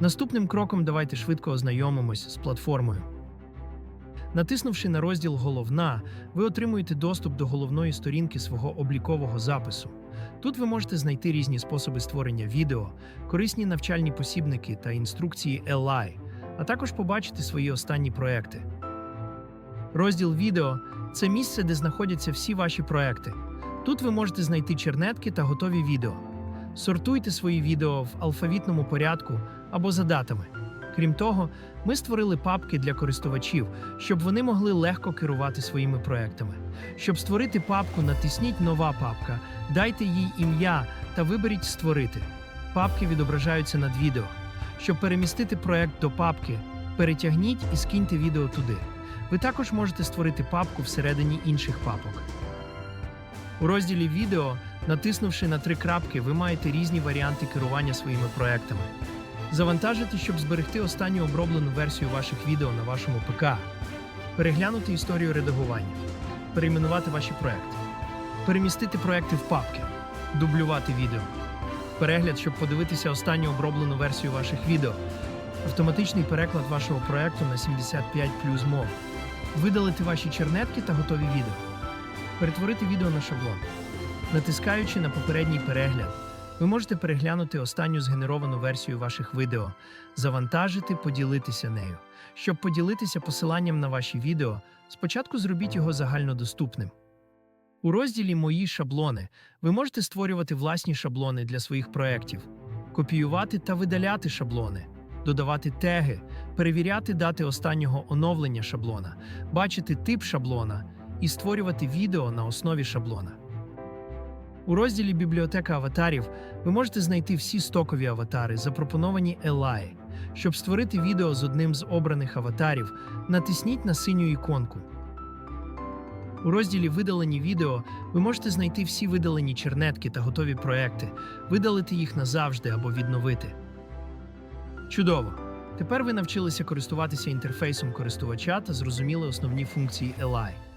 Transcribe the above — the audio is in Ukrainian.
Наступним кроком давайте швидко ознайомимось з платформою. Натиснувши на розділ Головна, ви отримуєте доступ до головної сторінки свого облікового запису. Тут ви можете знайти різні способи створення відео, корисні навчальні посібники та інструкції LI, а також побачити свої останні проекти. Розділ відео це місце, де знаходяться всі ваші проекти. Тут ви можете знайти чернетки та готові відео. Сортуйте свої відео в алфавітному порядку або за датами. Крім того, ми створили папки для користувачів, щоб вони могли легко керувати своїми проектами. Щоб створити папку, натисніть Нова папка, дайте їй ім'я та виберіть Створити. Папки відображаються над відео. Щоб перемістити проект до папки, перетягніть і скиньте відео туди. Ви також можете створити папку всередині інших папок. У розділі Відео, натиснувши на три крапки, ви маєте різні варіанти керування своїми проектами. Завантажити, щоб зберегти останню оброблену версію ваших відео на вашому ПК, переглянути історію редагування, перейменувати ваші проекти, перемістити проекти в папки, дублювати відео, перегляд, щоб подивитися останню оброблену версію ваших відео, автоматичний переклад вашого проекту на 75 плюс мов, видалити ваші чернетки та готові відео, перетворити відео на шаблон. Натискаючи на попередній перегляд, ви можете переглянути останню згенеровану версію ваших відео, завантажити, поділитися нею. Щоб поділитися посиланням на ваші відео, спочатку зробіть його загальнодоступним. У розділі Мої шаблони ви можете створювати власні шаблони для своїх проєктів, копіювати та видаляти шаблони, додавати теги, перевіряти дати останнього оновлення шаблона, бачити тип шаблона і створювати відео на основі шаблона. У розділі Бібліотека аватарів ви можете знайти всі стокові аватари, запропоновані LI. Щоб створити відео з одним з обраних аватарів, натисніть на синю іконку. У розділі Видалені відео ви можете знайти всі видалені чернетки та готові проекти, видалити їх назавжди або відновити. Чудово! Тепер ви навчилися користуватися інтерфейсом користувача та зрозуміли основні функції LI.